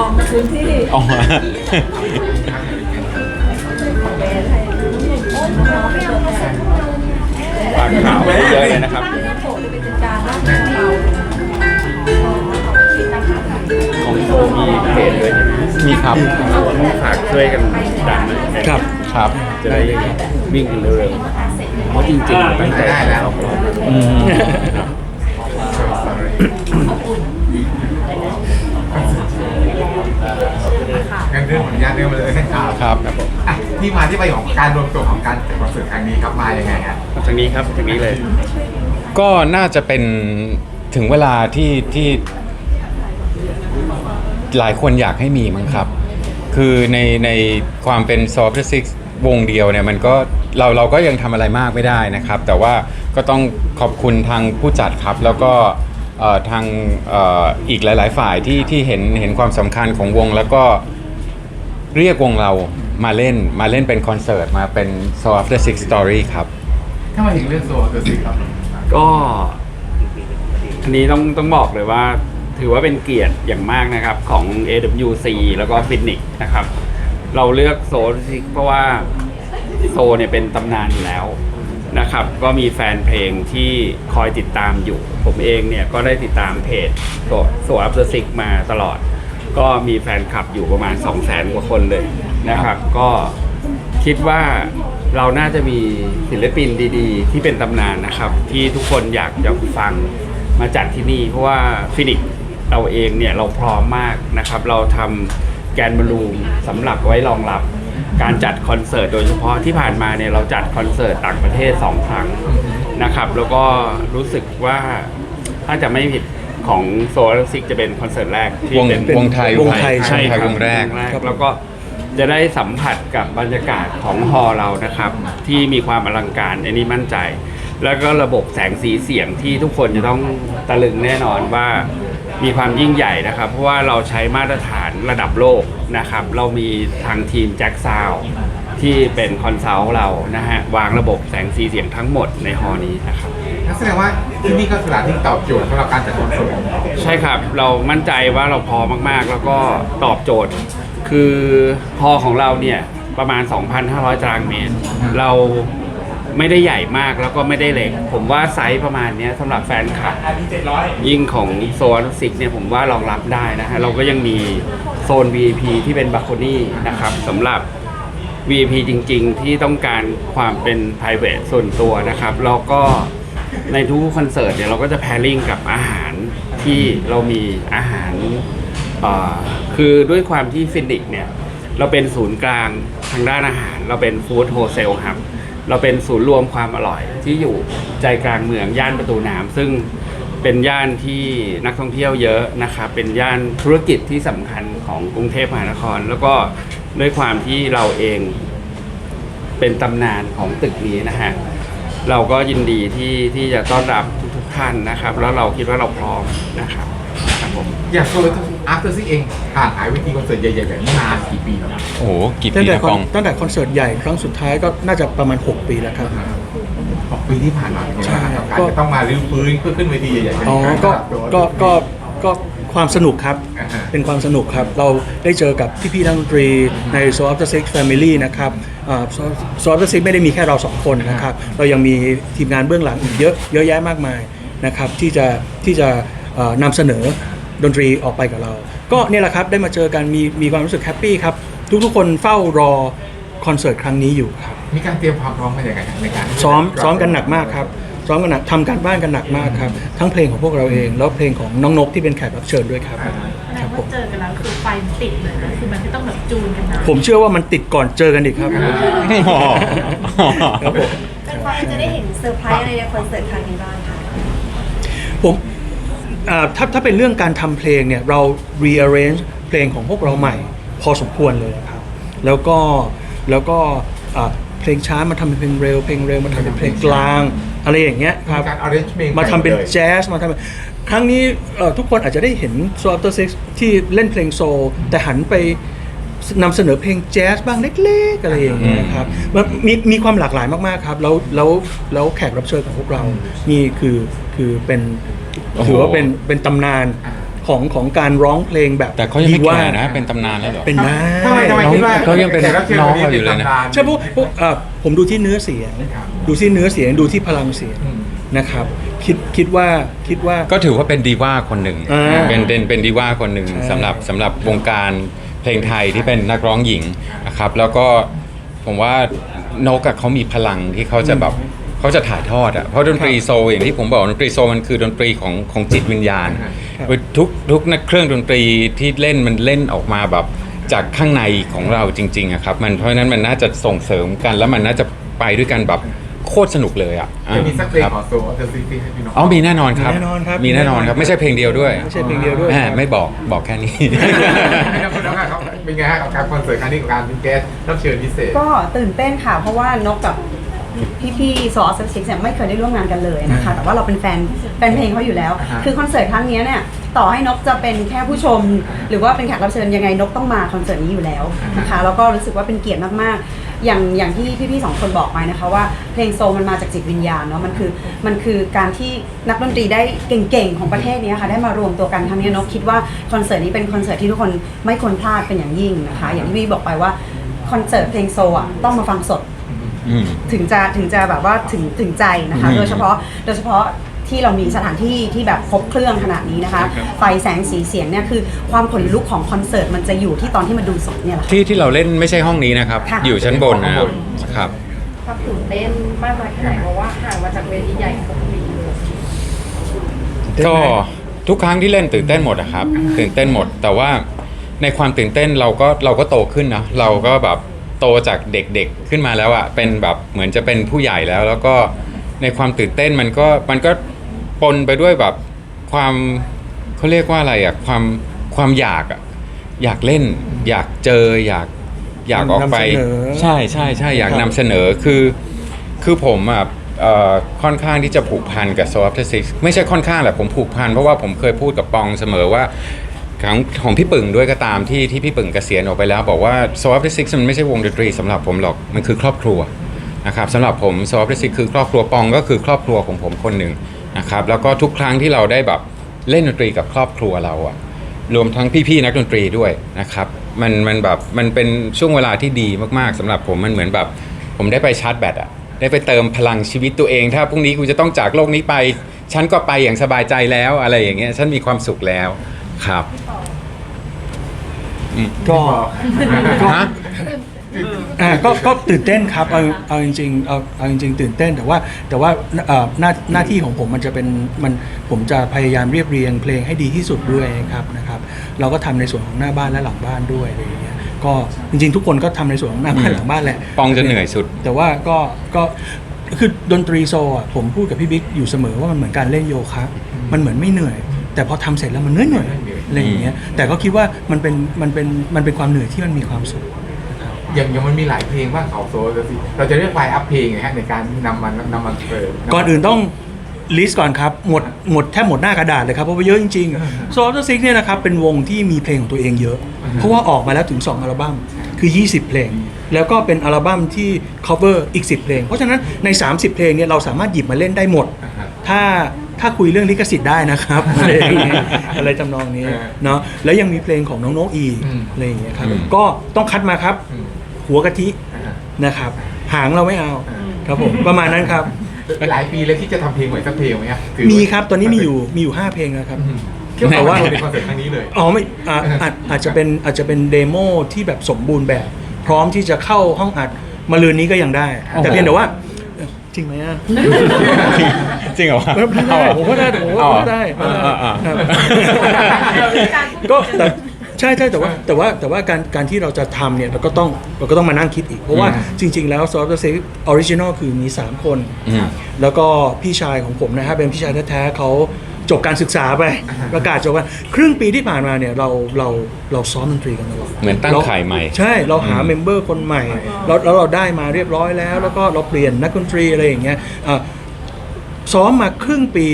องพื้นที่อ๋อฝากข่าวไว้เยอะเลยนะครับเป็นการรับเราของโซมีเพจด้วยมีครับฝากช่วยกันดันนะครับครับ จะได้วิ่งกันเร็วๆเพราะจริงๆตั้งใจแล้วอืม เรื่องของญาติเรื่องมาเลยครับครับอะที่มาที่ไปของการรวมตัวของการจัดคอนเสิร์ตครั้งนี้ครับมายังไงฮะทางนี้ครับทางนี้เลย ก็น่าจะเป็นถึงเวลาที่ที่หลายคนอยากให้มีมั้งครับ คือในในความเป็นซอฟต์ซิกวงเดียวเนี่ยมันก็เราเราก็ยังทำอะไรมากไม่ได้นะครับ แต่ว่าก็ต้องขอบคุณทางผู้จัดครับ แล้วก็เอ่อทางเอ่ออีกหลาย ๆ ฝ่ายที่ที่เห็นเห็นความสำคัญของวง แล้วก็ เรียกวงเรามาเล่นมาเล่นเป็นคอนเสิร์ตมาเป็น Soul After Six Story ครับ ถ้ามาถึงเรื่องโซตัวสิครับก็อันนี้ต้องต้องบอกเลยว่า ถือว่าเป็นเกียรติอย่างมากนะครับของ AWC แล้วก็ฟินิกนะครับ เราเลือกโซซิกเพราะว่าโซเนี่ยเป็นตำนานอยู่แล้วนะครับ ก็มีแฟนเพลงที่คอยติดตามอยู่ ผมเองเนี่ยก็ได้ติดตามเพจโซโซอัพเดอะซิกมาตลอด ก็มีแฟนคลับอยู่ประมาณ 2 0 0แสนกว่าคนเลยนะครับ ก็คิดว่าเราน่าจะมีศิลปินดีๆ ที่เป็นตำนานนะครับ ที่ทุกคนอยากจะฟังมาจัดที่นี่ เพราะว่าฟินิกเราเองเนี่ยเราพร้อมมากนะครับ เราทำแกนบอลลูมสำหรับไว้รองรับการจัดคอนเสิร์ตโดยเฉพาะที่ผ่านมาเนี่ยเราจัดคอนเสิร์ตต่างประเทศ 2 ครั้งนะครับ แล้วก็รู้สึกว่าถ้าจะไม่ผิด ของโซลซิกจะเป็นคอนเสิร์ตแรกที่วงเป็นวงไทยวงไทยใช่ใช่ครับวงแรกครับ แล้วก็จะได้สัมผัสกับบรรยากาศของฮอลล์เรานะครับ ที่มีความอลังการอันนี้มั่นใจ แล้วก็ระบบแสงสีเสียงที่ทุกคนจะต้องตะลึงแน่นอนว่ามีความยิ่งใหญ่นะครับ เพราะว่าเราใช้มาตรฐานระดับโลกนะครับ เรามีทางทีมแจ็คซาวที่เป็นคอนซัลท์เรานะฮะวางระบบแสงสีเสียงทั้งหมดในฮอลล์นี้นะครับ นั่นแสดงว่าที่นี่ก็คือสถานที่ตอบโจทย์สำหรับการจัดคอนเสิร์ตใช่ครับ เรามั่นใจว่าเราพอมากๆ แล้วก็ตอบโจทย์ คือฮอของเราเนี่ยประมาณ 2,500 ตารางเมตร เราไม่ได้ใหญ่มากแล้วก็ไม่ได้เล็ก ผมว่าไซส์ประมาณเนี้ยสำหรับแฟนคลับ ยิ่งของโซนสิกเนี่ยผมว่ารองรับได้นะฮะ เราก็ยังมีโซน VIP ที่เป็นบัคโคนี่นะครับสำหรับ VIP จริงๆ ที่ต้องการความเป็น private ส่วนตัวนะครับ แล้วก็ ในทุกคอนเสิร์ตเนี่ยเราก็จะ pairing กับอาหารที่เรามีอาหารอ่อคือด้วยความที่ฟินิกเนี่ยเราเป็นศูนย์กลางทางด้านอาหาร เราเป็นฟู้ดโฮเซลครับ เราเป็นศูนย์รวมความอร่อยที่อยู่ใจกลางเมืองย่านประตูน้ำซึ่งเป็นย่านที่นักท่องเที่ยวเยอะนะครับเป็นย่านธุรกิจที่สำคัญของกรุงเทพมหานคร แล้วก็ด้วยความที่เราเองเป็นตำนานของตึกนี้นะฮะ เราก็ยินดีที่ที่จะต้อนรับทุกๆท่านนะครับ แล้วเราคิดว่าเราพร้อมนะครับครับผมอย่างโซตัวอาร์ตซิกเองห่างหายเวทีคอนเสิร์ตใหญ่ๆแบบนี้นานกี่ปีแล้วโอ้โหกี่ตั้ปีงแต่นะคอนกองตั้งแต่คอนเสิร์ตใหญ่ครั้งสุดท้ายก็น่าจะประมาณ 6 ปีแล้วครับหกปีที่ผ่านมาเป็นยังไงบ้างครับการก็จะต้องมารื้อฟื้นเพื่อขึ้นเวทีใหญ่ๆแบบอ๋อนี้ก็ครับตัวก็ ก็ ก็ ความสนุกครับ อ่าฮะ เป็นความสนุกครับ เราได้เจอกับพี่ๆนักดนตรีใน s o u l After Six Family นะครับอ่า Soul After Six ไม่ได้มีแค่เราสองคนนะครับ เรายังมีทีมงานเบื้องหลังอีกเยอะเยอะแยะมากมายนะครับ ที่จะที่จะเอ่อนำเสนอดนตรีออกไปกับเรา ก็เนี่ยแหละครับได้มาเจอกันมีมีความรู้สึกแฮปปี้ครับ ทุกๆคนเฝ้ารอคอนเสิร์ตครั้งนี้อยู่ครับ มีการเตรียมความพร้อมมาอย่างไรครับในการซ้อมซ้อมกันหนักมากครับ ซ้อมกันหนักทำการบ้านกันหนักมากครับ ทั้งเพลงของพวกเราเอง แล้วเพลงของน้องนกที่เป็นแขกรับเชิญด้วยครับแสคดรับงผว่าม เจอกันแล้วคือไฟมันติดเลยนะคือมันไม่ต้องแบบจูนกันนะผมเชื่อว่ามันติดก่อนเจอกันอีกครับครับผม เป็นความจะได้เห็นเซอร์ไพรส์อะไรในคอนเสิร์ตครั้งนี้บ้างคะ ผมอ่าถ้าถ้าเป็นเรื่องการทำเพลงเนี่ยเรา rearrange เพลงของพวกเราใหม่ พอสมควรเลยครับ แล้วก็แล้วก็อ่าเพลงช้ามาทำเป็นเพลงเร็ว เพลงเร็วมาทำเป็นเพลงกลาง อะไรอย่างเงี้ยครับมีการ arrange เพลงมาทำเป็นใหม่เลยแจ๊สมาทำครั้งนี้เอ่อทุกคนอาจจะได้เห็น Soul After Sex ที่เล่นเพลงโซลแต่หันไปนำเสนอเพลงแจ๊สบ้างเล็กๆอะไรอย่างเงี้ยครับมันมีมีความหลากหลายมากๆครับ แล้วแล้วแล้วแขกรับเชิญของพวกเรานี่คือคือเป็นโอ้โหถือว่าเป็นเป็นตำนาน ของของการร้องเพลงแบบแต่เขายังไม่ดีว่าแก่นะ เป็นตำนานแล้วเหรอ เป็นได้ทำไมทำไมคิดว่าเขายังเป็นน้องเราอยู่เลยนะ ใช่พวกพวกเอ่อผมดูที่เนื้อเสียงดูที่เนื้อเสียงดูที่พลังเสียงนะครับ คิดคิดว่าคิดว่า ก็ถือว่าเป็นดีว่าคนหนึ่งอ่าเป็นเป็นเป็นดีว่าคนหนึ่งใช่ สำหรับสำหรับวงการเพลงไทยที่เป็นนักร้องหญิงนะครับ แล้วก็ผมว่านกอะเขามีพลังที่เขาจะแบบ เขาจะถ่ายทอดอะเพราะดนตรีโซลอย่างที่ผมบอกดนตรีโซลมันคือดนตรีของของจิตวิญญาณทุกทุกนักเครื่องดนตรีที่เล่นมันเล่นออกมาแบบจากข้างในของเราจริงๆอะครับ มันเพราะฉะนั้นมันน่าจะส่งเสริมกัน แล้วมันน่าจะไปด้วยกันแบบโคตรสนุกเลยอะจะมีสักเพลงครับของโซเดอะซีฟีให้พี่น้องอ๋อมีแน่นอนครับ มีแน่นอนครับ มีแน่นอนครับ ไม่ใช่เพลงเดียวด้วย ไม่ใช่เพลงเดียวด้วยแหมไม่บอกบอกแค่นี้ไม่ต้องพูดแล้วครับเป็นไงฮะกับการคอนเสิร์ตครั้งนี้กับการเป็นแกสรับเชิญพิเศษ ก็ตื่นเต้นค่ะ เพราะว่านกกับ พี่ๆซอสซิกเนี่ยไม่เคยได้ร่วมงานกันเลยนะคะ แต่ว่าเราเป็นแฟนแฟนเพลงเขาอยู่แล้วอ่าฮะคือคอนเสิร์ตครั้งนี้เนี่ยต่อให้นกจะเป็นแค่ผู้ชม หรือว่าเป็นแขกรับเชิญยังไงนกต้องมาคอนเสิร์ตนี้อยู่แล้วนะคะแล้วก็รู้สึกว่าเป็นเกียรติมากๆ อย่างอย่างที่พี่ๆสองคนบอกไปนะคะว่าเพลงโซลมันมาจากจิตวิญญาณเนาะมันคือมันคือการที่นักดนตรีได้เก่งๆของประเทศนี้ค่ะได้มารวมตัวกันครั้งนี้นกคิดว่าคอนเสิร์ตนี้เป็นคอนเสิร์ตที่ทุกคนไม่ควรพลาดเป็นอย่างยิ่งนะคะ อย่างที่พี่บอกไปว่าคอนเสิร์ตเพลงโซลอะต้องมาฟังสด อืม ถึงจะถึงจะแบบว่าถึงถึงใจนะคะ อืมโดยเฉพาะโดยเฉพาะที่เรามีสถานที่ที่แบบครบเครื่องขนาดนี้นะคะไฟแสงสีเสียงเนี่ยคือความขนลุกของคอนเสิร์ตมันจะอยู่ที่ตอนที่มาดูสดเนี่ยแหละค่ะที่ที่เราเล่นไม่ใช่ห้องนี้นะครับ ค่ะ อยู่ชั้นบนนะครับครับ ความตื่นเต้นมากน้อยแค่ไหนเพราะว่าห่างมาจากเวทีใหญ่ปกติเลยก็ทุกครั้งที่เล่นตื่นเต้นหมดอะครับ ตื่นเต้นหมด แต่ว่าในความตื่นเต้นเราก็เราก็โตขึ้นนะเราก็แบบ โตจากเด็กๆขึ้นมาแล้วอะเป็นแบบเหมือนจะเป็นผู้ใหญ่แล้ว แล้วก็ในความตื่นเต้นมันก็มันก็ปนไปด้วยแบบความเขาเรียกว่าอะไรอะความความอยากอะอยากเล่น อยากเจออยากอยากออกไปนำเสนอ ใช่ใช่ใช่อยากครับนำเสนอคือคือผมอะเอ่อค่อนข้างที่จะผูกพันกับ Soul After Six ไม่ใช่ค่อนข้างแหละผมผูกพันเพราะว่าผมเคยพูดกับปองเสมอว่า ของของพี่ปึ่งด้วยก็ตามที่ที่พี่ปึ่งเกษียณออกไปแล้ว บอกว่า Soul After Six มันไม่ใช่วงดนตรีสำหรับผมหรอกมันคือครอบครัวนะครับสำหรับผม Soul After Six คือครอบครัวปองก็คือครอบครัวของผมคนหนึ่งนะครับแล้วก็ทุกครั้งที่เราได้แบบเล่นดนตรีกับครอบครัวเราอะรวมทั้งพี่ๆนักดนตรีด้วยนะครับมันมันแบบมันเป็นช่วงเวลาที่ดีมากๆสำหรับผมมันเหมือนแบบ ผมได้ไปชาร์จแบตอะได้ไปเติมพลังชีวิตตัวเอง ถ้าพรุ่งนี้กูจะต้องจากโลกนี้ไป ฉันก็ไปอย่างสบายใจแล้วอะไรอย่างเงี้ยฉันมีความสุขแล้ว ครับ ก็ฮะอ่าก็ก็ตื่นเต้นครับเอาเอาจริงๆเอาเอาจริง ๆ ตื่นเต้นแต่ว่าแต่ว่าเอ่อหน้าหน้าที่ของผมมันจะเป็นมันผมจะพยายามเรียบเรียงเพลงให้ดีที่สุดด้วยครับนะครับ เราก็ทำในส่วนของหน้าบ้านและหลังบ้านด้วยอะไรอย่างเงี้ยก็จริง ๆ ทุกคนก็ทำในส่วนของหน้าบ้านหลังบ้านแหละ ปองจะเหนื่อยสุด แต่ว่าก็ก็คือดนตรีโซลอะผมพูดกับพี่บิ๊กอยู่เสมอว่ามันเหมือนการเล่นโยคะ มันเหมือนไม่เหนื่อย แต่พอทำเสร็จแล้วมันเหนื่อยเหนื่อยอะไรอย่างเงี้ยแต่ก็คิดว่ามันเป็นมันเป็นมันเป็นความเหนื่อยที่มันมีความสุขอย่างอย่างมันมีหลายเพลงว่าเขาโซเดอะซีเราจะเรียกไลน์อัพเพลงไงฮะในการนำมันนำมันเปิดก่อนอื่นต้องลิสต์ก่อนครับหมดหมดแทบหมดหน้ากระดาษเลยครับเพราะว่าเยอะจริงๆโซลต์ซิกเนี่ยนะครับเป็นวงที่มีเพลงของตัวเองเยอะ เพราะว่าออกมาแล้วถึง 2 อัลบั้มคือ 20 เพลง แล้วก็เป็นอัลบั้มที่ cover อีก 10 เพลง เพราะฉะนั้นใน 30 เพลงเนี่ยเราสามารถหยิบมาเล่นได้หมด ถ้า ถ้าคุยเรื่องลิขสิทธิ์ได้นะครับ อะไรอย่างเงี้ยอะไรจำนองนี้เนาะแล้วยังมีเพลงของน้องโนกอีกอะไรอย่างเงี้ยครับอืม ก็ต้องคัดมาครับ อืมหัวกะทินะครับ หางเราไม่เอาครับผมประมาณนั้นครับ หลายปีเลยที่จะทำเพลงใหม่สักเพลงไหมครับถืมีครับตอนนี้มีอยู่มีอยู่ 5 เพลงแล้วครับเกี่ยวแต่กับว่า ว่าในคอนเสิร์ตครั้งนี้เลย อ๋อไม่อ่าอาจอาจจะเป็นอาจจะเป็นเดโมที่แบบสมบูรณ์แบบ พร้อมที่จะเข้าห้องอัดมาลืนนี้ก็ยังได้ แต่เพียงแต่ว่าเอ่อ จริงไหมอะจริงเหรอวะไม่ได้ผมว่าได้ผมว่าได้อ๋ออ๋ออ๋อครับ ก็แต่ใช่ใช่แต่ว่าแต่ว่าแต่ว่าการการที่เราจะทำเนี่ยเราก็ต้องเราก็ต้องมานั่งคิดอีก เพราะว่าจริง ๆ แล้วซอฟต์แวร์ออริจินอลคือมี 3 คนอืมแล้วก็พี่ชายของผมนะฮะเป็นพี่ชายแท้ๆเขา จบการศึกษาไป ประกาศจบว่าครึ่งปีที่ผ่านมาเนี่ยเราเราเราซ้อมดนตรีกันตลอดเหมือนตั้งราไข่ใหม่ ใช่เราหาเมมเบอร์คนใหม่แล้วแล้วเราได้มาเรียบร้อยแล้ว แล้วก็เราเปลี่ยนนักดนตรีอะไรอย่างเงี้ยอะซ้อมมาครึ่งปี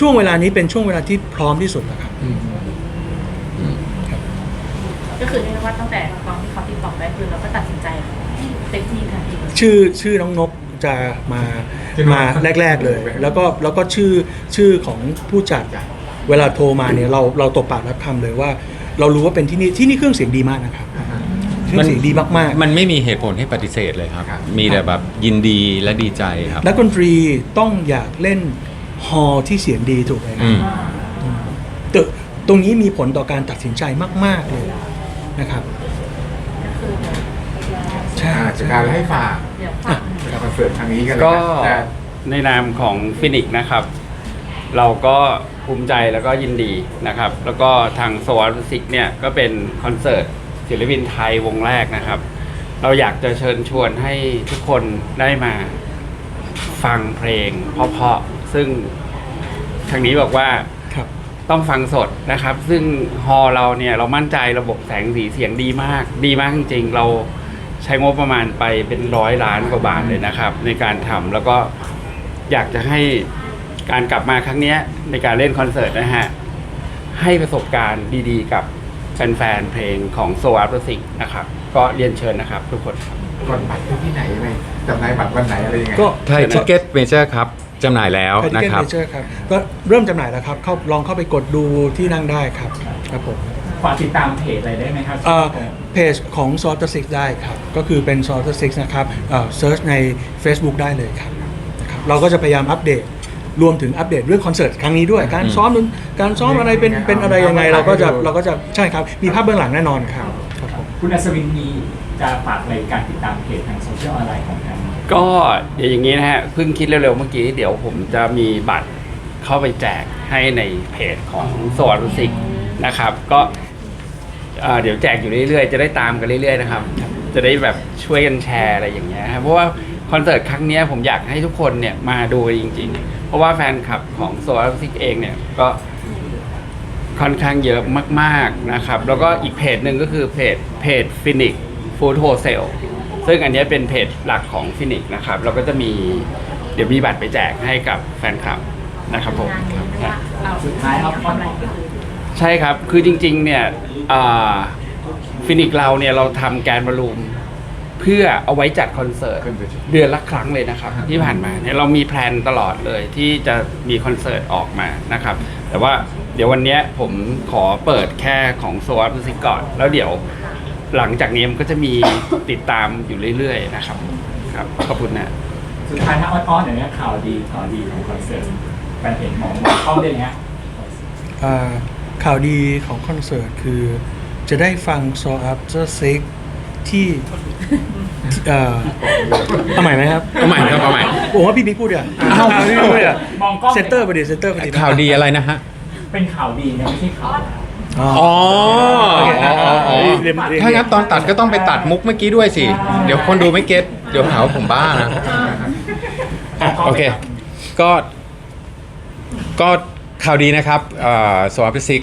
ช่วงเวลานี้เป็นช่วงเวลาที่พร้อมที่สุดแล้วครับก็คือเรียกได้ว่าตั้งแต่ตอนที่เขาติดต่อได้คือเราก็ตัดสินใจเต็มที่ทันทีชื่อชื่อน้องนก จะมาที่มามาแรก ๆเลย แล้วก็แล้วก็ชื่อชื่อของผู้จัดเวลาโทรมาเนี่ยเราเราตบปากรับคำเลยว่า เรารู้ว่าเป็นที่นี่ที่นี่เครื่องเสียงดีมากนะครับเครื่องเสียงดีมากๆ มันไม่มีเหตุผลให้ปฏิเสธเลยครับครับมีแต่แบบยินดีและดีใจครับนักดนตรีต้องอยากเล่นฮอลล์ที่เสียงดีถูกไหมคอืรับมตึกตรงนี้มีผลต่อการตัดสินใจมาก ๆเลยนะครับ ใช่อ่าจากการให้ฝากเดี๋ยวอะฝา กกับคอนเสิร์ตครั้งนี้กันเลยก็นะในนามของฟินิกนะครับ เราก็ภูมิใจแล้วก็ยินดีนะครับ แล้วก็ทางโซลซิกเนี่ยก็เป็นคอนเสิร์ตศิลปินไทยวงแรกนะครับ เราอยากจะเชิญชวนให้ทุกคนได้มาฟังเพลงเพราะๆซึ่งทางนี้บอกว่าครับต้องฟังสดนะครับ ซึ่งฮอลล์เราเนี่ยเรามั่นใจระบบแสงสีเสียงดีมาก ดีมากจริงๆเรา ใช้งบประมาณไปเป็นร้อยล้านกว่าบาทเลยนะครับ ในการทำแล้วก็อยากจะให้การกลับมาครั้งเนี้ยในการเล่นคอนเสิร์ตนะฮะ ให้ประสบการณ์ดีๆ กับแฟนๆเพลงของโซอาร์ตสิกนะครับ ก็เรียนเชิญนะครับทุกคนครับ ก่อนบัตรที่ไหนไหมจำหน่ายบัตรวันไหนอะไรยังไงก็ไทยทิเก็ตเมเจอร์ครับจำหน่ายแล้วไทยทินะเก็ตครับเมเจอร์ครับ ก็เริ่มจำหน่ายแล้วครับ เข้าลองเข้าไปกดดูที่นั่งได้ครับ ครับผม ฝากติดตามเพจอะไรได้ไหมครับเอ่อเพจของ s o r t 6ได้ครับ ก็คือเป็น s o r t 6นะครับเอ่อเซิร์ชใน Facebook ได้เลยครับนะครับ เราก็จะพยายามอัปเดต รวมถึงอัปเดตเรื่องคอนเสิร์ตครั้งนี้ด้วย การซ้อมดนการซ้อมอะไรเป็นเป็นอะไรยังไง เราก็จะเราก็จะใช่ครับ มีภาพเบื้องหลังแน่นอนครับครับผมคุณอัศวินมีจะฝากอะไรการติดตามเพจทางโซเชียลออนไลน์ของทางก็เดี๋ยวอย่างนี้นะฮะเพิ่งคิดเร็วๆเมื่อกี้เดี๋ยวผมจะมีบัตรเข้าไปแจกให้ในเพจของโซอารุสิกนะครับ ก็ เอ่อเดี๋ยวแจกอยู่เรื่อยๆ จะได้ตามกันเรื่อยๆนะครับ จะได้แบบช่วยกันแชร์อะไรอย่างเงี้ยครับเพราะว่าคอนเสิร์ตครั้งเนี้ยผมอยากให้ทุกคนเนี่ยมาดูจริง ๆ เพราะว่าแฟนคลับของโซอารุสิกเองเนี่ยก็ค่อนข้างเยอะมากๆนะครับ แล้วก็อีกเพจหนึ่งก็คือเพจเพจฟินิกฟู้ดโฮเซลซึ่งอันเนี้ยเป็นเพจหลักของฟินิกนะครับเราก็จะมีเดี๋ยวมีบัตรไปแจกให้กับแฟนคลับนะครับผมงานนี้เรียกว่าเอาสุดท้ายครับทำอะไรก็คือใช่ครับ คือจริงๆ เนี่ย ฟินิกเราเนี่ยเราทำแกนบอลลูมเพื่อเอาไว้จัดคอนเสิร์ตขึ้นไปเดือนละครั้งเลยนะครับ ที่ผ่านมาเนี่ยเรามีแพลนตลอดเลยที่จะมีคอนเสิร์ตออกมานะครับ แต่ว่าเดี๋ยววันเนี้ยผมขอเปิดแค่ของโซอาร์มิก่อน แล้วเดี๋ยวหลังจากนี้มันก็จะมีติดตามอยู่เรื่อยๆนะครับครับขอบคุณนะสุดท้ายถ้าอ้อนๆอย่างเงี้ยข่าวดีข่าวดีของคอนเสิร์ตแฟนเพจของบอกเข้าได้เงี้ยอ่า ข่าวดีของคอนเสิร์ตคือ จะได้ฟัง s o After Six ที่เอ่อเอาใหม่ไหมครับ เอาใหม่ครับเอาใหม่ ผมว่าพี่บิ๊กพูดเดี๋ยวอ้าวพี่บิ๊กพูดเดี๋ยวมองกล้องเซนเตอร์ประเดี๋ยวเซนเตอร์ประเดี๋ยวข่าวดีอะไรนะฮะ เป็นข่าวดีนะไม่ใช่ข่าวร้าย อ๋ออ๋อโอเคอ๋ออ๋ออ๋อเรียนเรียน ถ้างั้นตอนตัดก็ต้องไปตัดมุกเมื่อกี้ด้วยสิ เดี๋ยวคนดูไม่เก็ตเดี๋ยวหาว่าผมบ้านะโอเค ก็ ก็ ข่าวดีนะครับโซอัพซิก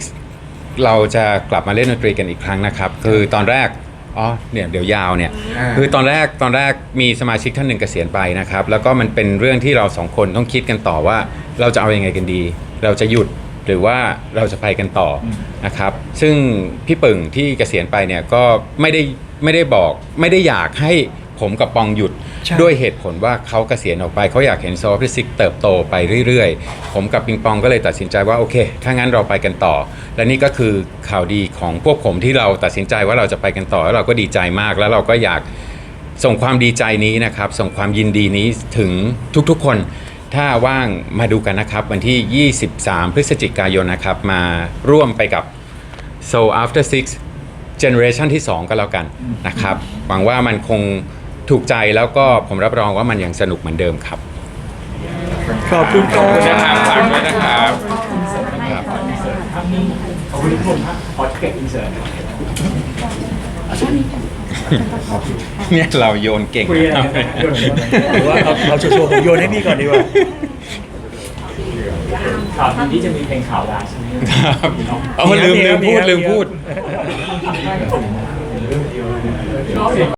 เราจะกลับมาเล่นดนตรีกันอีกครั้งนะครับ คือตอนแรกอ๋อเนี่ยเดี๋ยวยาวเนี่ยอ่าคือตอนแรกตอนแรกมีสมาชิกท่านหนึ่งเกษียณไปนะครับ แล้วก็มันเป็นเรื่องที่เราสองคนต้องคิดกันต่อว่า เราจะเอาอยัางไงกันดี เราจะหยุดหรือว่าเราจะไปกันต่อนะครับ ซึ่งพี่ปึ่งที่เกษียณไปเนี่ยก็ไม่ได้ไม่ได้บอกไม่ได้อยากให้ ผมกับปองหยุดใช่ ด้วยเหตุผลว่าเขาเกษียณออกไปเขาอยากเห็นโซฟต์ซิกเติบโตไปเรื่อยๆ ผมกับปิงปองก็เลยตัดสินใจว่าโอเค ถ้างั้นเราไปกันต่อ และนี่ก็คือข่าวดีของพวกผมที่เราตัดสินใจว่าเราจะไปกันต่อแล้วเราก็ดีใจมากแล้วเราก็อยาก ส่งความดีใจนี้นะครับ ส่งความยินดีนี้ถึงทุกๆคน ถ้าว่างมาดูกันนะครับ วันที่ 23 พฤศจิกายนนะครับ มาร่วมไปกับ So After Six Generation ที่ 2 ก็แล้วกันนะครับ หวังว่ามันคง ถูกใจแล้วก็ผมรับรองว่ามันยังสนุกเหมือนเดิมครับ ขอบคุณครัขอบคุณนะครับบฝากด้วยนะครับภาพนิ่งขอบคุณทุกคนครับขอเก็บอินเสิร์ตเนี่ยเราโยนเก่งคุยอะไรนะกันนะโยนอะไรกันหรือว่าเอาเอาชัวร์ๆผมโยนให้พี่ก่อนดีกว่า ข่าวดีที่จะมีเพลงข่าวร้ายใช่ไหมครับเอาลืมลืมพูดลืมพูด เรื่องเดียว